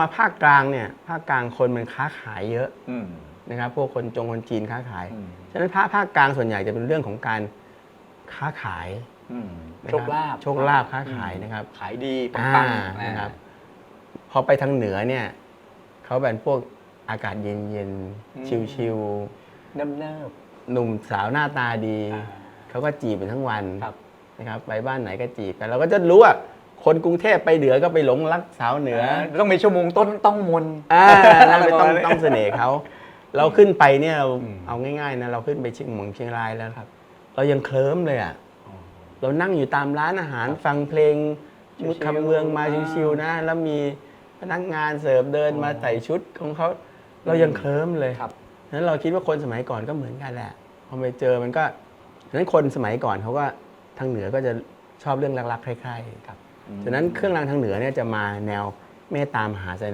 มาภาคกลางเนี่ยภาคกลางคนมันค้าขายเยอะอืม นะครับพวกคนจงคนจีนค้าขาย อืม ฉะนั้นภาคภาคกลางส่วนใหญ่จะเป็นเรื่องของการค้าขายอืมนะโชรับคลาภโชคลาภค้าขายนะครับขายดีปัอ่างๆนะครับพอไปทางเหนือเนี่ยเขาเป็นพวกอากาศเย็นๆชิวเนิบเนิบ ๆหนุ่มสาวหน้าตาดีๆอ่า เขาก็จีบเป็นทั้งวันครับ นะครับไปบ้านไหนก็จีบกันเราก็จะรู้ว่า คนกรุงเทพไปเหนือก็ไปหลงรักสาวเหนือ ต้องมีชั่วโมงต้นต้องมนอ่านั่นไม่ต้องอะไรประมาณนี้ต้องเสน่ห์เขาเราขึ้นไปเนี่ยเราอืมเอาง่ายๆนะเราขึ้นไปเชียงหมงเชียงรายแล้วครับ เรายังเคลิ้มเลยอะเรานั่งอยู่ตามร้านอาหารฟังเพลงชิวๆคำเมืองมาอ่าชิวๆนะแล้วมีพนักงานเสิร์ฟเดินมาใส่ชุดของเขาเรายังเคลิ้มเลยครับฉะนั้นเราคิดว่าคนสมัยก่อนก็เหมือนกันแหละพอไปเจอมันก็ฉะนั้นคนสมัยก่อนเขาก็ทางเหนือก็จะชอบเรื่องรักๆใคร่ๆครับ ฉะนั้นเครื่องรางทางเหนือเนี่ยจะมาแนวเมตตามหาเสน่ห์